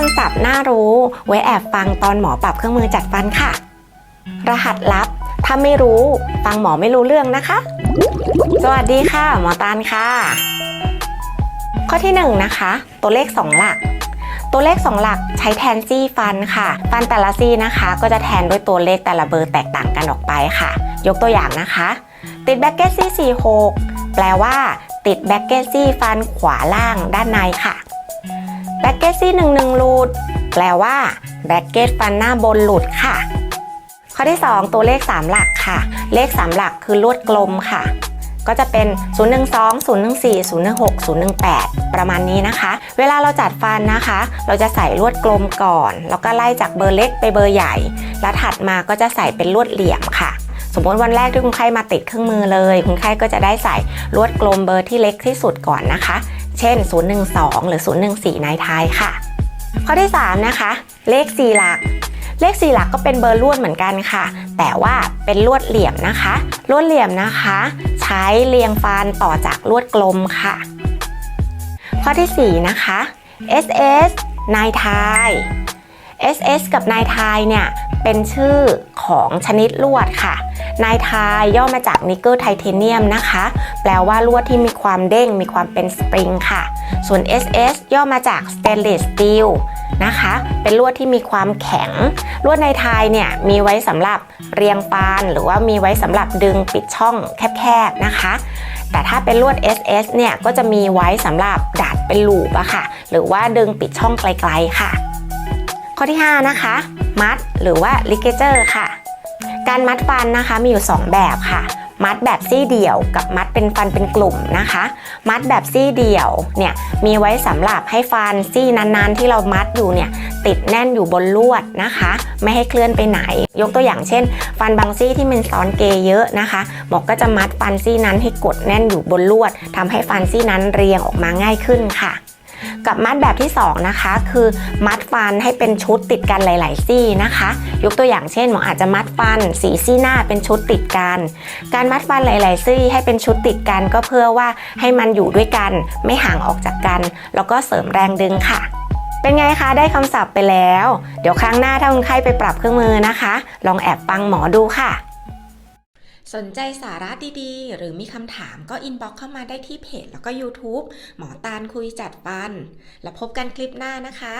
คำศัพท์น่ารู้ ไว้แอบฟังตอนหมอปรับเครื่องมือจัดฟันค่ะ รหัสลับ ถ้าไม่รู้ ฟังหมอไม่รู้เรื่องนะคะ สวัสดีค่ะ หมอตาลค่ะ ข้อที่1นะคะ ตัวเลข 2 หลัก ตัวเลข 2 หลักใช้แทนซี่ฟันค่ะ ฟันแต่ละซี่นะคะ ก็จะแทนด้วยตัวเลขแต่ละเบอร์แตกต่างกันออกไปค่ะ ยกตัวอย่างนะคะ ติดแบ็กเกตซี่46แปลว่า ติดแบ็กเกตซี่ฟันขวาล่างด้านในค่ะ แบ็กเกตซี่11หลุด แปลว่าแบ็กเกตฟันหน้าบนหลุดค่ะ ข้อที่ 2 ตัวเลข 3 หลักค่ะ เลข 3 หลักคือลวดกลมค่ะ ก็จะเป็น 012 014 016 018 ประมาณนี้นะคะ เวลาเราจัดฟันนะคะ เราจะใส่ลวดกลมก่อน แล้วก็ไล่จากเบอร์เล็กไปเบอร์ใหญ่ แล้วถัดมาก็จะใส่เป็นลวดเหลี่ยมค่ะสมมติวันแรกที่คุณไข้มาติดเครื่องมือเลย คุณไข้ก็จะได้ใส่ลวดกลมเบอร์ที่เล็กที่สุดก่อนนะคะ เช่น 012 หรือ 014ในท้ายค่ะ ข้อที่ 3 นะคะ เลข 4 หลัก เลข 4 หลักก็เป็นเบอร์ลวดเหมือนกันค่ะ แต่ว่าเป็นลวดเหลี่ยมนะคะ ลวดเหลี่ยมนะคะ ใช้เรียงฟันต่อจากลวดกลมค่ะ ข้อที่ 4 นะคะ SS นายทาย SS กับนายทายเนี่ยเป็นชื่อของชนิดลวดค่ะ นายทายย่อมาจากนิกเกิลไทเทเนียมนะคะ แปลว่าลวดที่มีความเด้งมีความเป็นสปริงค่ะ ส่วน SS ย่อมาจาก stainless steel นะคะ เป็นลวดที่มีความแข็ง ลวดในไทยเนี่ยมีไว้สำหรับเรียงปาน หรือว่ามีไว้สำหรับดึงปิดช่องแคบๆนะคะแต่ถ้าเป็นลวด SS เนี่ยก็จะมีไว้สำหรับดัดเป็นลูปอะค่ะ หรือว่าดึงปิดช่องไกลๆค่ะ ข้อที่ 5 นะคะ มัดหรือว่า ligature ค่ะ การมัดฟันนะคะมีอยู่ 2 แบบค่ะ มัดแบบซี่เดี่ยว กับมัดเป็นฟันเป็นกลุ่มนะคะ มัดแบบซี่เดี่ยวเนี่ยมีไว้สำหรับให้ฟันซี่นั้นๆ ที่เรามัดอยู่เนี่ยติดแน่นอยู่บนลวดนะคะ ไม่ให้เคลื่อนไปไหน ยกตัวอย่างเช่น ฟันบางซี่ที่มันซ้อนเกยเยอะนะคะหมอก็จะมัดฟันซี่นั้นให้กดแน่นอยู่บนลวดทำให้ฟันซี่นั้นเรียงออกมาง่ายขึ้นค่ะ กับมัดแบบที่ 2 นะคะ คือมัดฟันให้เป็นชุดติดกันหลาย ๆ ซี่นะคะ ยกตัวอย่างเช่นหมออาจจะมัดฟันสีซี่หน้าเป็นชุดติดกัน การมัดฟันหลาย ๆ ซี่ให้เป็นชุดติดกันก็เพื่อว่าให้มันอยู่ด้วยกัน ไม่ห่างออกจากกัน แล้วก็เสริมแรงดึงค่ะเป็นไงคะ ได้คำศัพท์ไปแล้ว เดี๋ยวครั้งหน้าถ้าคนไข้ไปปรับเครื่องมือนะคะ ลองแอบฟังหมอดูค่ะ สนใจสาระดีๆ หรือมีคำถามก็อินบ็อกเข้ามาได้ที่เพจแล้วก็ YouTube หมอตาลคุยจัดฟัน แล้วพบกันคลิปหน้านะคะ